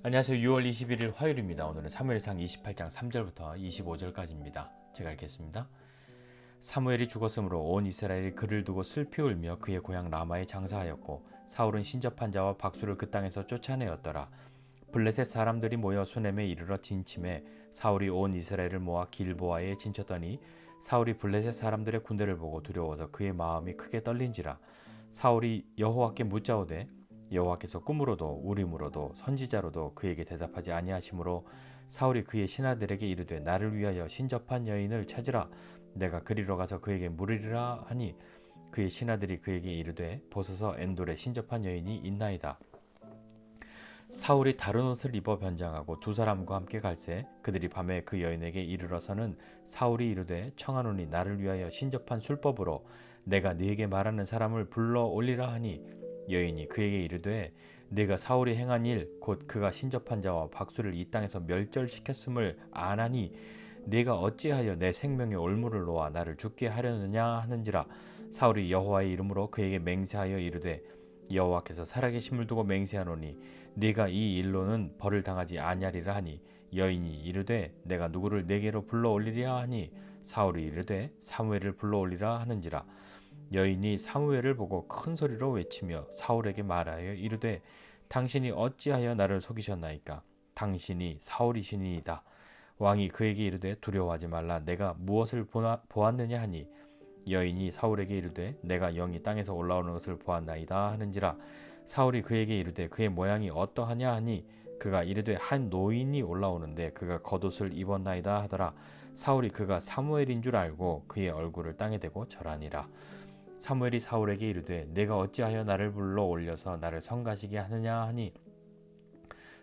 안녕하세요. 6월 21일 화요일입니다. 오늘은 사무엘상 28장 3절부터 25절까지입니다. 제가 읽겠습니다. 사무엘이 죽었으므로 온 이스라엘이 그를 두고 슬피 울며 그의 고향 라마에 장사하였고 사울은 신접한 자와 박수를 그 땅에서 쫓아내었더라. 블레셋 사람들이 모여 수넴에 이르러 진침해 사울이 온 이스라엘을 모아 길보아에 진쳤더니 사울이 블레셋 사람들의 군대를 보고 두려워서 그의 마음이 크게 떨린지라 사울이 여호와께 묻자오되 여호와께서 꿈으로도 우림으로도 선지자로도 그에게 대답하지 아니하시므로 사울이 그의 신하들에게 이르되 나를 위하여 신접한 여인을 찾으라. 내가 그리로 가서 그에게 물으리라 하니 그의 신하들이 그에게 이르되 보소서 엔돌에 신접한 여인이 있나이다. 사울이 다른 옷을 입어 변장하고 두 사람과 함께 갈새 그들이 밤에 그 여인에게 이르러서는 사울이 이르되 청하노니 나를 위하여 신접한 술법으로 내가 네게 말하는 사람을 불러 올리라 하니 여인이 그에게 이르되 내가 사울이 행한 일 곧 그가 신접한 자와 박수를 이 땅에서 멸절시켰음을 아나니 내가 어찌하여 내 생명의 올무를 놓아 나를 죽게 하려느냐 하는지라. 사울이 여호와의 이름으로 그에게 맹세하여 이르되 여호와께서 살아계심을 두고 맹세하노니 네가 이 일로는 벌을 당하지 아니하리라 하니. 여인이 이르되 내가 누구를 내게로 불러 올리리라 하니. 사울이 이르되 사무엘을 불러 올리라 하는지라 여인이 사무엘을 보고 큰 소리로 외치며 사울에게 말하여 이르되 당신이 어찌하여 나를 속이셨나이까? 당신이 사울이시니이다. 왕이 그에게 이르되 두려워하지 말라. 내가 무엇을 보나, 보았느냐 하니? 여인이 사울에게 이르되 내가 영이 땅에서 올라오는 것을 보았나이다 하는지라. 사울이 그에게 이르되 그의 모양이 어떠하냐 하니? 그가 이르되 한 노인이 올라오는데 그가 겉옷을 입었나이다 하더라. 사울이 그가 사무엘인 줄 알고 그의 얼굴을 땅에 대고 절하니라 사무엘이 사울에게 이르되 내가 어찌하여 나를 불러 올려서 나를 성가시게 하느냐 하니?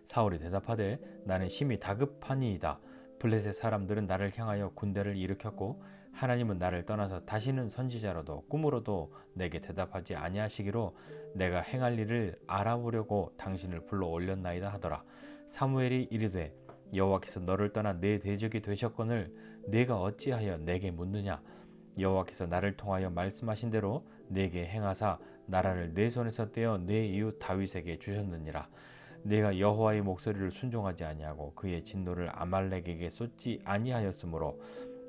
사울이 대답하되 나는 심히 다급하니이다. 블레셋 사람들은 나를 향하여 군대를 일으켰고 하나님은 나를 떠나서 다시는 선지자로도 꿈으로도 내게 대답하지 아니하시기로 내가 행할 일을 알아보려고 당신을 불러 올렸나이다 하더라. 사무엘이 이르되 여호와께서 너를 떠나 내 대적이 되셨거늘 내가 어찌하여 내게 묻느냐 여호와께서 나를 통하여 말씀하신 대로 내게 행하사 나라를 내 손에서 떼어 내 이웃 다윗에게 주셨느니라. 내가 여호와의 목소리를 순종하지 아니하고 그의 진노를 아말렉에게 쏟지 아니하였으므로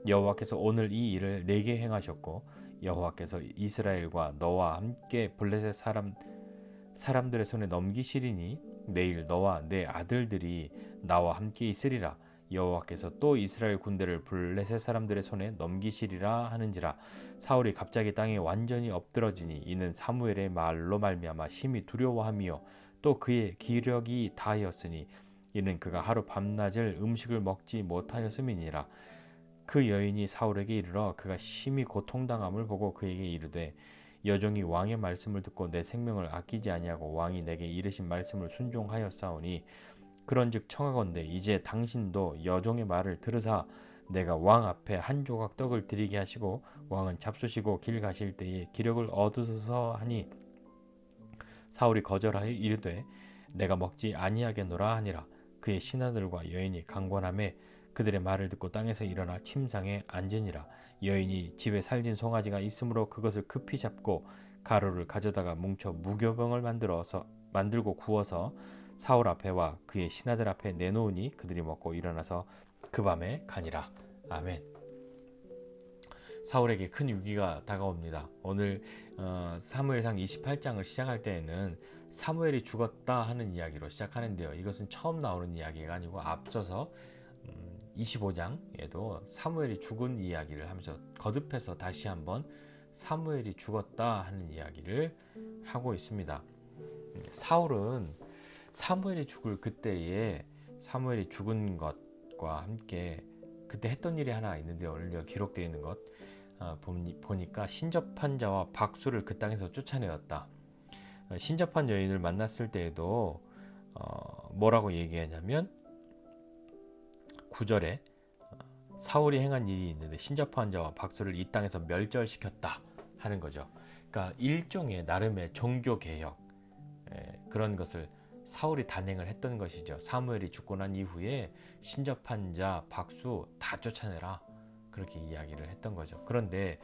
여호와께서 오늘 이 일을 내게 행하셨고 여호와께서 이스라엘과 너와 함께 블레셋 사람 사람들의 손에 넘기시리니 내일 너와 내 아들들이 나와 함께 있으리라 여호와께서 또 이스라엘 군대를 블레셋 사람들의 손에 넘기시리라 하는지라. 사울이 갑자기 땅에 완전히 엎드러지니 이는 사무엘의 말로 말미암아 심히 두려워하며 또 그의 기력이 다하였으니 이는 그가 하루 밤낮을 음식을 먹지 못하였음이니라. 그 여인이 사울에게 이르러 그가 심히 고통당함을 보고 그에게 이르되 여종이 왕의 말씀을 듣고 내 생명을 아끼지 아니하고 왕이 내게 이르신 말씀을 순종하였사오니 그런즉 청하건대 이제 당신도 여종의 말을 들으사 내가 왕 앞에 한 조각 떡을 드리게 하시고 왕은 잡수시고 길 가실 때에 기력을 얻으소서 하니 사울이 거절하여 이르되 내가 먹지 아니하겠노라 하니라. 그의 신하들과 여인이 강권함에 그들의 말을 듣고 땅에서 일어나 침상에 앉으니라. 여인이 집에 살진 송아지가 있으므로 그것을 급히 잡고 가루를 가져다가 뭉쳐 무교병을 만들어서 만들고 구워서 사울 앞에와 그의 신하들 앞에 내놓으니 그들이 먹고 일어나서 그 밤에 가니라 아멘. 사울에게 큰 위기가 다가옵니다. 오늘 어, 사무엘상 28장을 시작할 때에는 사무엘이 죽었다 하는 이야기로 시작하는데요. 이것은 처음 나오는 이야기가 아니고 앞서서 음, 25장에도 사무엘이 죽은 이야기를 하면서 거듭해서 다시 한번 사무엘이 죽었다 하는 이야기를 하고 있습니다. 사울은 사무엘이 죽을 그때에 사무엘이 죽은 것과 함께 그때 했던 일이 하나 있는데 오늘 기록되어 있는 것 어, 보니까 신접한 자와 박수를 그 땅에서 쫓아내었다. 어, 신접한 여인을 만났을 때에도 어, 뭐라고 얘기하냐면 구절에 사울이 행한 일이 있는데 신접한 자와 박수를 이 땅에서 멸절시켰다 하는 거죠. 그러니까 일종의 나름의 종교 개혁 그런 것을 사울이 단행을 했던 것이죠. 사무엘이 죽고 난 이후에 신접한 자, 박수 다 쫓아내라. 그렇게 이야기를 했던 거죠. 그런데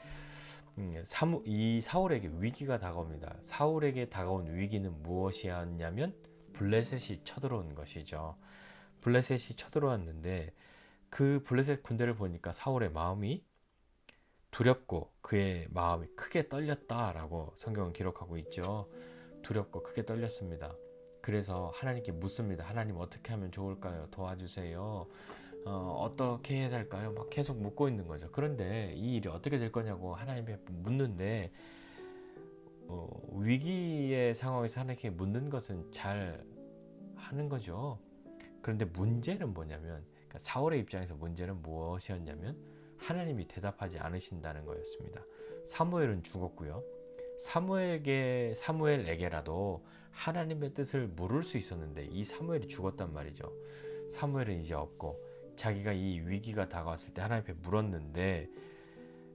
음, 이 사울에게 위기가 다가옵니다. 사울에게 다가온 위기는 무엇이었냐면 블레셋이 쳐들어온 것이죠. 블레셋이 쳐들어왔는데 그 블레셋 군대를 보니까 사울의 마음이 두렵고 그의 마음이 크게 떨렸다라고 성경은 기록하고 있죠. 두렵고 크게 떨렸습니다. 그래서 하나님께 묻습니다. 하나님 어떻게 하면 좋을까요? 도와주세요. 어, 떻게 해야 될까요? 막 계속 묻고 있는 거죠. 그런데 이 일이 어떻게 될 거냐고 하나님께 묻는데 어, 위기의 상황에서 하나님께 묻는 것은 잘 하는 거죠. 그런데 문제는 뭐냐면 그러니까 사울의 입장에서 문제는 무엇이었냐면 하나님이 대답하지 않으신다는 거였습니다. 사무엘은 죽었고요. 사무엘에게 사무엘에게라도 하나님의 뜻을 물을 수 있었는데 이 사무엘이 죽었단 말이죠. 사무엘은 이제 없고 자기가 이 위기가 다가왔을 때 하나님 앞에 물었는데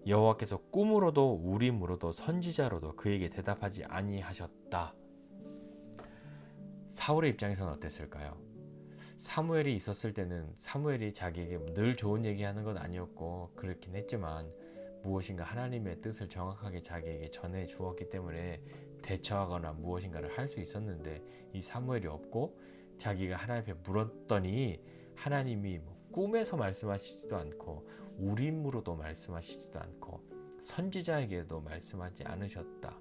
여호와께서 꿈으로도 우림으로도 선지자로도 그에게 대답하지 아니하셨다. 사울의 입장에서는 어땠을까요? 사무엘이 있었을 때는 사무엘이 자기에게 늘 좋은 얘기하는 건 아니었고 그렇긴 했지만 무엇인가 하나님의 뜻을 정확하게 자기에게 전해 주었기 때문에 대처하거나 무엇인가를 할 수 있었는데 이 사무엘이 없고 자기가 하나님 앞에 물었더니 하나님이 뭐 꿈에서 말씀하시지도 않고 우림으로도 말씀하시지도 않고 선지자에게도 말씀하지 않으셨다.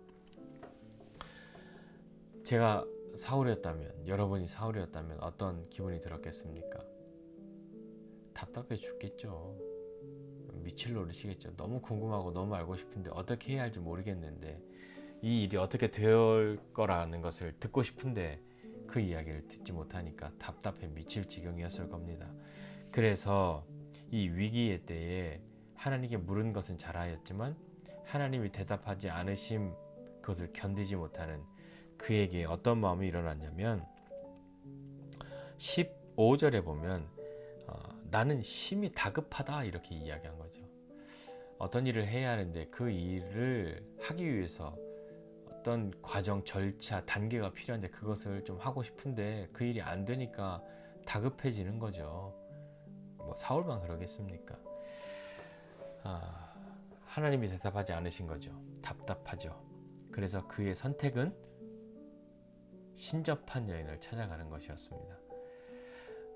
제가 사울이었다면 여러분이 사울이었다면 어떤 기분이 들었겠습니까? 답답해 죽겠죠. 미칠 노릇이겠죠. 너무 궁금하고 너무 알고 싶은데 어떻게 해야 할지 모르겠는데 이 일이 어떻게 될 거라는 것을 듣고 싶은데 그 이야기를 듣지 못하니까 답답해 미칠 지경이었을 겁니다. 그래서 이 위기의 때에 하나님께 물은 것은 잘하였지만 하나님이 대답하지 않으심 그것을 견디지 못하는 그에게 어떤 마음이 일어났냐면 15절에 보면 어, 나는 힘이 다급하다 이렇게 이야기한 거죠. 어떤 일을 해야 하는데 그 일을 하기 위해서 어떤 과정, 절차, 단계가 필요한데 그것을 좀 하고 싶은데 그 일이 안 되니까 다급해지는 거죠. 뭐 사울만 그러겠습니까? 아, 하나님이 대답하지 않으신 거죠. 답답하죠. 그래서 그의 선택은 신접한 여인을 찾아가는 것이었습니다.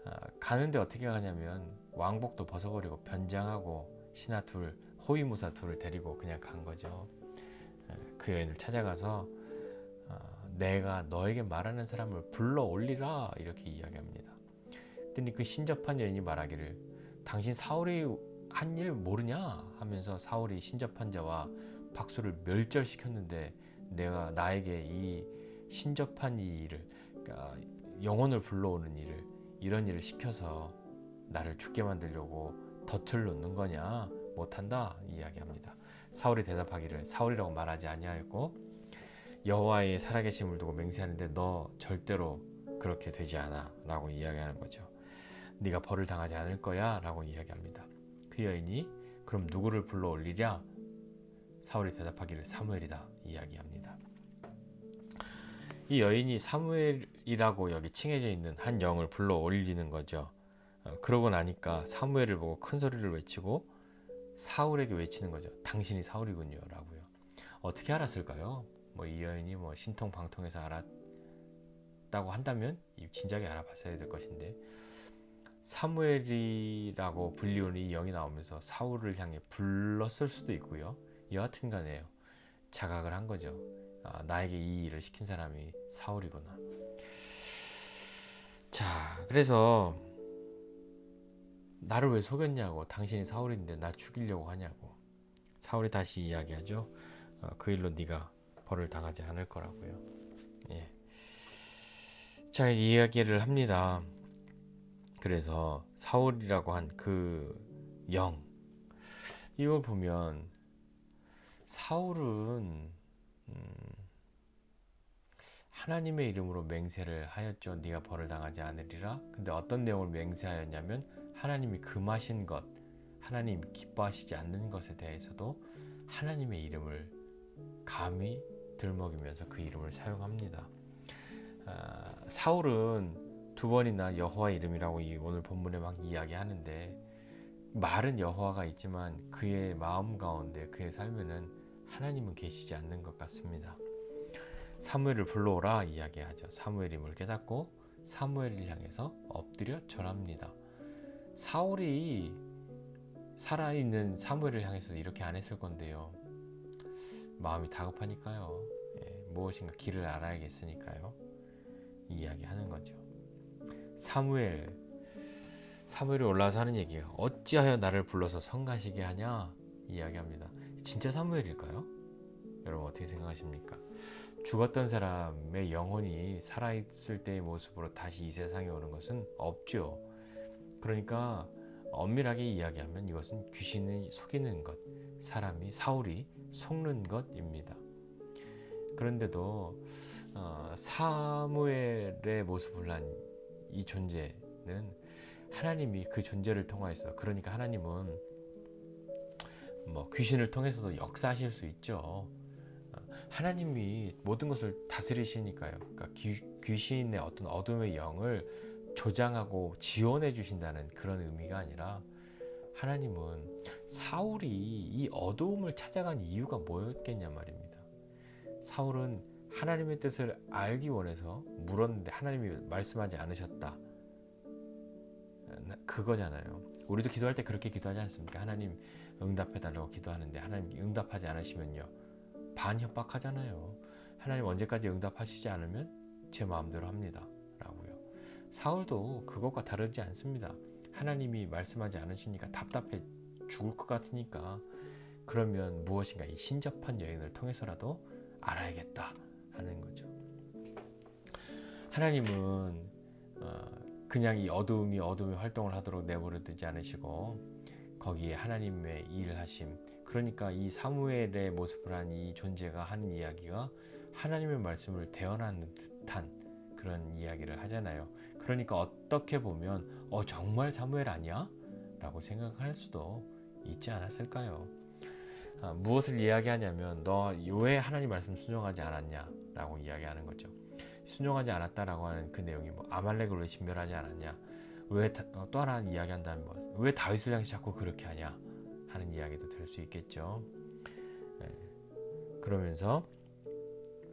아, 가는데 어떻게 가냐면 왕복도 벗어버리고 변장하고 신하 둘, 호위무사 둘을 데리고 그냥 간 거죠. 아, 그 여인을 찾아가서 아, 내가 너에게 말하는 사람을 불러 올리라 이렇게 이야기합니다. 그랬더니 그 신접한 여인이 말하기를 당신 사울이 한 일 모르냐 하면서 사울이 신접한 자와 박수를 멸절시켰는데 내가 나에게 이 신접한 이 일을 그러니까 영혼을 불러오는 일을 이런 일을 시켜서 나를 죽게 만들려고 덫을 놓는 거냐 못한다 이야기합니다. 사울이 대답하기를 사울이라고 말하지 아니하였고 여호와의 살아계심을 두고 맹세하는데 너 절대로 그렇게 되지 않아라고 이야기하는 거죠. 네가 벌을 당하지 않을 거야라고 이야기합니다. 그 여인이 그럼 누구를 불러 올리랴? 사울이 대답하기를 사무엘이다 이야기합니다. 이 여인이 사무엘이라고 여기 칭해져 있는 한 영을 불러 올리는 거죠. 어, 그러고 나니까 사무엘을 보고 큰 소리를 외치고 사울에게 외치는 거죠. 당신이 사울이군요라고요. 어떻게 알았을까요? 뭐 이 여인이 뭐 신통방통해서 알았다고 한다면 진작에 알아봤어야 될 것인데 사무엘이라고 불리우는 이 영이 나오면서 사울을 향해 불렀을 수도 있고요. 여하튼 간에요. 자각을 한 거죠. 아, 나에게 이 일을 시킨 사람이 사울이구나. 자, 그래서 나를 왜 속였냐고, 당신이 사울인데 나 죽이려고 하냐고. 사울이 다시 이야기하죠. 어, 그 일로 네가 벌을 당하지 않을 거라고요. 예. 자, 이야기를 합니다. 그래서 사울이라고 한 그 영, 이걸 보면 사울은 음, 하나님의 이름으로 맹세를 하였죠. 네가 벌을 당하지 않으리라. 근데 어떤 내용을 맹세하였냐면 하나님이 금하신 것, 하나님 기뻐하시지 않는 것에 대해서도 하나님의 이름을 감히 들먹이면서 그 이름을 사용합니다. 아, 사울은 두 번이나 여호와 이름이라고 이 오늘 본문에 막 이야기하는데 말은 여호와가 있지만 그의 마음 가운데 그의 삶에는 하나님은 계시지 않는 것 같습니다. 사무엘을 불러오라 이야기하죠. 사무엘임을 깨닫고 사무엘을 향해서 엎드려 절합니다. 사울이 살아있는 사무엘을 향해서 이렇게 안 했을 건데요. 마음이 다급하니까요. 예, 무엇인가 길을 알아야겠으니까요. 이야기하는 거죠. 사무엘 사무엘이 올라와서 하는 얘기예요. 어찌하여 나를 불러서 성가시게 하냐 이야기합니다. 진짜 사무엘일까요? 여러분 어떻게 생각하십니까? 죽었던 사람의 영혼이 살아있을 때의 모습으로 다시 이 세상에 오는 것은 없죠. 그러니까 엄밀하게 이야기하면 이것은 귀신이 속이는 것, 사람이 사울이 속는 것입니다. 그런데도 어, 사무엘의 모습을 한 이 존재는 하나님이 그 존재를 통하여서 그러니까 하나님은 뭐 귀신을 통해서도 역사하실 수 있죠. 어, 하나님이 모든 것을 다스리시니까요. 그러니까 귀, 귀신의 어떤 어둠의 영을 조장하고 지원해 주신다는 그런 의미가 아니라 하나님은 사울이 이 어두움을 찾아간 이유가 뭐였겠냐 말입니다. 사울은 하나님의 뜻을 알기 원해서 물었는데 하나님이 말씀하지 않으셨다. 그거잖아요. 우리도 기도할 때 그렇게 기도하지 않습니까? 하나님 응답해 달라고 기도하는데 하나님 응답하지 않으시면요. 반협박하잖아요. 하나님 언제까지 응답하시지 않으면 제 마음대로 합니다. 라고요. 사울도 그것과 다르지 않습니다. 하나님이 말씀하지 않으시니까 답답해 죽을 것 같으니까 그러면 무엇인가 이 신접한 여인을 통해서라도 알아야겠다 하는 거죠. 하나님은 어, 그냥 이 어두움이 어둠의 활동을 하도록 내버려 두지 않으시고 거기에 하나님의 일을 하심. 그러니까 이 사무엘의 모습을 한 이 존재가 하는 이야기가 하나님의 말씀을 대언하는 듯한 그런 이야기를 하잖아요. 그러니까 어떻게 보면 어 정말 사무엘 아니야? 라고 생각할 수도 있지 않았을까요? 아, 무엇을 이야기하냐면 너 왜 하나님 말씀 순종하지 않았냐? 라고 이야기하는 거죠. 순종하지 않았다라고 하는 그 내용이 뭐 아말렉을 왜 진멸하지 않았냐? 왜또 어, 하나 이야기한다면 뭐, 왜 다윗을 향해서 자꾸 그렇게 하냐? 하는 이야기도 될 수 있겠죠. 네. 그러면서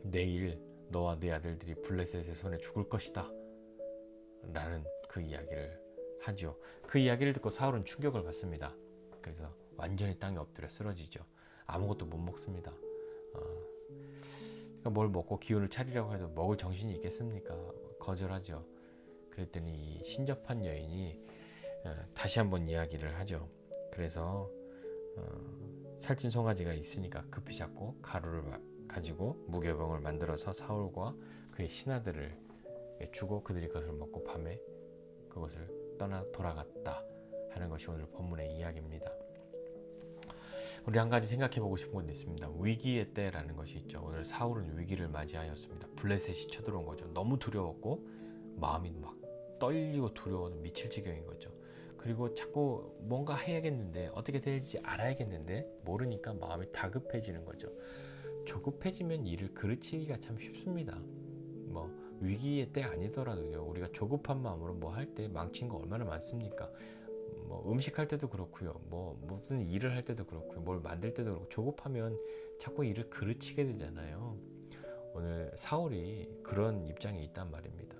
내일 너와 네 아들들이 블레셋의 손에 죽을 것이다. 라는 그 이야기를 하죠. 그 이야기를 듣고 사울은 충격을 받습니다. 그래서 완전히 땅에 엎드려 쓰러지죠. 아무것도 못 먹습니다. 어, 뭘 먹고 기운을 차리려고 해도 먹을 정신이 있겠습니까? 거절하죠. 그랬더니 이 신접한 여인이 어, 다시 한번 이야기를 하죠. 그래서 어, 살찐 송아지가 있으니까 급히 잡고 가루를 가지고 무교병을 만들어서 사울과 그의 신하들을 주고 그들이 그것을 먹고 밤에 그것을 떠나 돌아갔다 하는 것이 오늘 본문의 이야기입니다. 우리 한 가지 생각해 보고 싶은 건 있습니다. 위기의 때라는 것이 있죠. 오늘 사울은 위기를 맞이하였습니다. 블레셋이 쳐들어온 거죠. 너무 두려웠고 마음이 막 떨리고 두려워서 미칠 지경인 거죠. 그리고 자꾸 뭔가 해야겠는데 어떻게 될지 알아야겠는데 모르니까 마음이 다급해지는 거죠. 조급해지면 일을 그르치기가 참 쉽습니다. 뭐 위기의 때 아니더라도요. 우리가 조급한 마음으로 뭐 할 때 망친 거 얼마나 많습니까? 뭐 음식 할 때도 그렇고요. 뭐 무슨 일을 할 때도 그렇고요. 뭘 만들 때도 그렇고 조급하면 자꾸 일을 그르치게 되잖아요. 오늘 사울이 그런 입장에 있단 말입니다.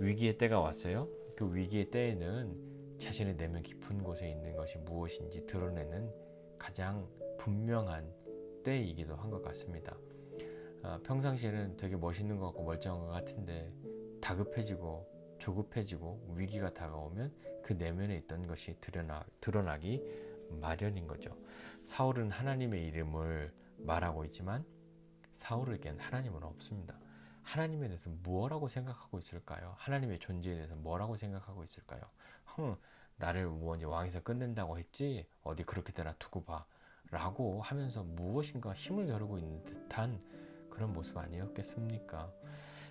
위기의 때가 왔어요. 그 위기의 때에는 자신의 내면 깊은 곳에 있는 것이 무엇인지 드러내는 가장 분명한 때이기도 한 것 같습니다. 아, 평상시에는 되게 멋있는 것 같고 멀쩡한 것 같은데 다급해지고 조급해지고 위기가 다가오면 그 내면에 있던 것이 드러나, 드러나기 마련인 거죠. 사울은 하나님의 이름을 말하고 있지만 사울에겐 하나님은 없습니다. 하나님에 대해서 뭐라고 생각하고 있을까요? 하나님의 존재에 대해서 뭐라고 생각하고 있을까요? 흥, 나를 뭐지 왕에서 끝낸다고 했지 어디 그렇게 되나 두고 봐 라고 하면서 무엇인가 힘을 겨루고 있는 듯한 그런 모습 아니었겠습니까?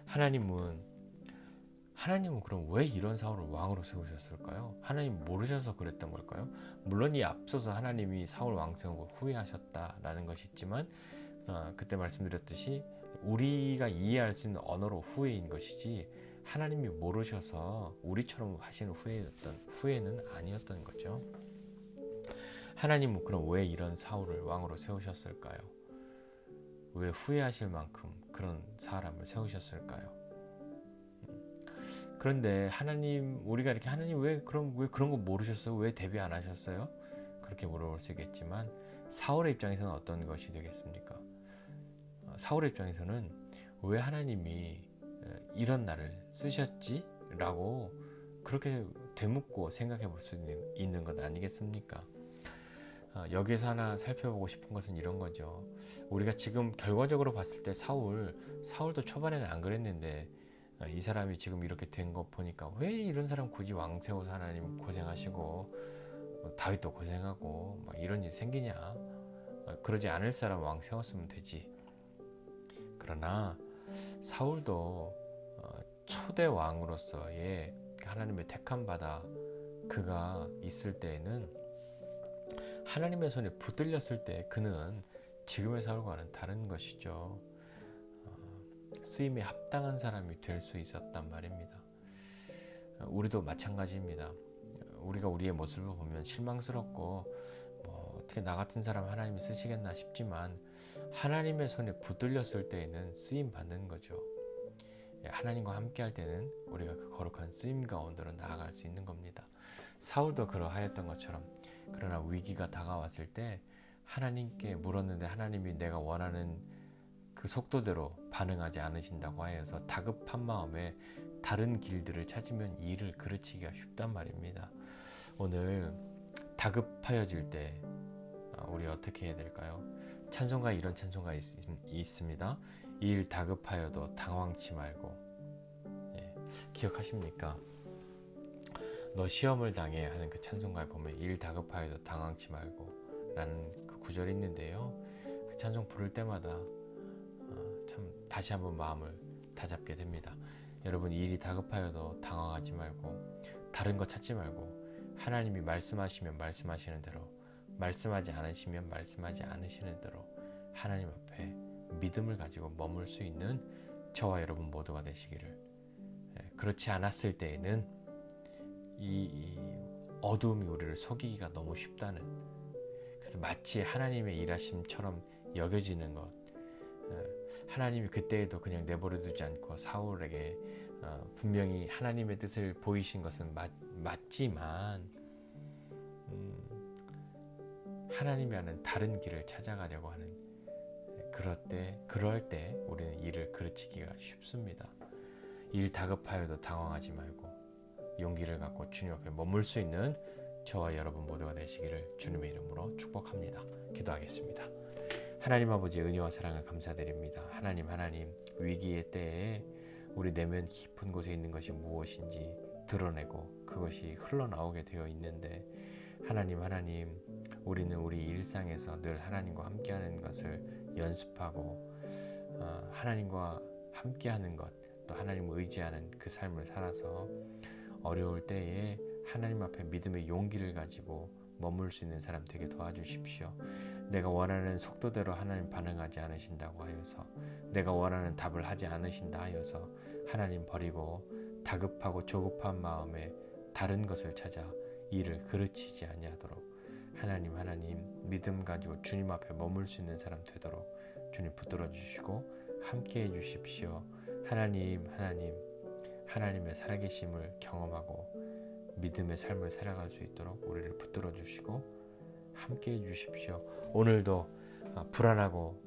하나님은 하나님은 그럼 왜 이런 사울을 왕으로 세우셨을까요? 하나님 모르셔서 그랬던 걸까요? 물론 이 앞서서 하나님이 사울 왕 세운 걸 후회하셨다라는 것이 있지만 어, 그때 말씀드렸듯이 우리가 이해할 수 있는 언어로 후회인 것이지 하나님이 모르셔서 우리처럼 하시는 후회였던 후회는 아니었던 거죠. 하나님은 그럼 왜 이런 사울을 왕으로 세우셨을까요? 왜 후회하실 만큼 그런 사람을 세우셨을까요? 음, 그런데 하나님 우리가 이렇게 하나님 왜 그런 왜 그런 거 모르셨어요? 왜 대비 안 하셨어요? 그렇게 물어볼 수 있겠지만 사울의 입장에서는 어떤 것이 되겠습니까? 어, 사울의 입장에서는 왜 하나님이 어, 이런 나를 쓰셨지?라고 그렇게 되묻고 생각해 볼 수 있는, 있는 것 아니겠습니까? 어, 여기에서 하나 살펴보고 싶은 것은 이런 거죠. 우리가 지금 결과적으로 봤을 때 사울, 사울도 초반에는 안 그랬는데 어, 이 사람이 지금 이렇게 된 거 보니까 왜 이런 사람 굳이 왕 세워서 하나님 고생하시고 뭐 다윗도 고생하고 막 이런 일이 생기냐? 어, 그러지 않을 사람 왕 세웠으면 되지. 그러나 사울도 어, 초대 왕으로서의 하나님의 택함 받아 그가 있을 때에는 하나님의 손에 붙들렸을 때 그는 지금의 사울과는 다른 것이죠. 어, 쓰임에 합당한 사람이 될 수 있었단 말입니다. 어, 우리도 마찬가지입니다. 우리가 우리의 모습을 보면 실망스럽고 뭐 어떻게 나 같은 사람 하나님이 쓰시겠나 싶지만 하나님의 손에 붙들렸을 때에는 쓰임 받는 거죠. 예, 하나님과 함께 할 때는 우리가 그 거룩한 쓰임 가운데로 나아갈 수 있는 겁니다. 사울도 그러하였던 것처럼 그러나 위기가 다가왔을 때 하나님께 물었는데 하나님이 내가 원하는 그 속도대로 반응하지 않으신다고 하여서 다급한 마음에 다른 길들을 찾으면 일을 그르치기가 쉽단 말입니다. 오늘 다급하여질 때 아, 우리 어떻게 해야 될까요? 찬송가 이런 찬송가 있, 있습니다. 일 다급하여도 당황치 말고 예, 기억하십니까? 너 시험을 당해 하는 그 찬송가에 보면 일 다급하여도 당황치 말고 라는 그 구절이 있는데요. 그 찬송 부를 때마다 어, 참 다시 한번 마음을 다잡게 됩니다. 여러분 일이 다급하여도 당황하지 말고 다른 거 찾지 말고 하나님이 말씀하시면 말씀하시는 대로 말씀하지 않으시면 말씀하지 않으시는 대로 하나님 앞에 믿음을 가지고 머물 수 있는 저와 여러분 모두가 되시기를. 예, 그렇지 않았을 때에는 이, 이 어두움이 우리를 속이기가 너무 쉽다는 그래서 마치 하나님의 일하심처럼 여겨지는 것. 예, 하나님이 그때에도 그냥 내버려 두지 않고 사울에게 어, 분명히 하나님의 뜻을 보이신 것은 맞, 맞지만 음, 하나님이 하는 다른 길을 찾아가려고 하는 그럴 때 그럴 때 우리는 일을 그르치기가 쉽습니다. 일 다급하여도 당황하지 말고 용기를 갖고 주님 앞에 머물 수 있는 저와 여러분 모두가 되시기를 주님의 이름으로 축복합니다. 기도하겠습니다. 하나님 아버지 은혜와 사랑을 감사드립니다. 하나님 하나님 위기의 때에 우리 내면 깊은 곳에 있는 것이 무엇인지 드러내고 그것이 흘러나오게 되어 있는데 하나님 하나님 우리는 우리 일상에서 늘 하나님과 함께하는 것을 연습하고 어, 하나님과 함께하는 것 또 하나님을 의지하는 그 삶을 살아서 어려울 때에 하나님 앞에 믿음의 용기를 가지고 머물 수 있는 사람 되게 도와주십시오. 내가 원하는 속도대로 하나님 반응하지 않으신다고 하여서 내가 원하는 답을 하지 않으신다 하여서 하나님 버리고 다급하고 조급한 마음에 다른 것을 찾아 일을 그르치지 아니하도록 하나님 하나님 믿음 가지고 주님 앞에 머물 수 있는 사람 되도록 주님 붙들어 주시고 함께 해 주십시오. 하나님 하나님 하나님의 살아계심을 경험하고 믿음의 삶을 살아갈 수 있도록 우리를 붙들어 주시고 함께 해 주십시오. 오늘도 아, 불안하고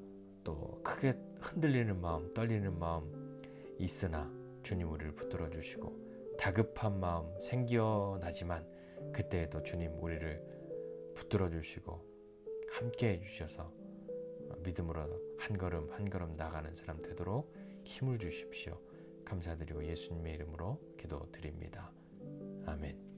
또 크게 흔들리는 마음, 떨리는 마음 있으나 주님 우리를 붙들어 주시고 다급한 마음 생겨나지만 그때에도 주님 우리를 붙들어 주시고 함께 해 주셔서 믿음으로 한 걸음 한 걸음 나가는 사람 되도록 힘을 주십시오. 감사드리고 예수님의 이름으로 기도드립니다. 아멘.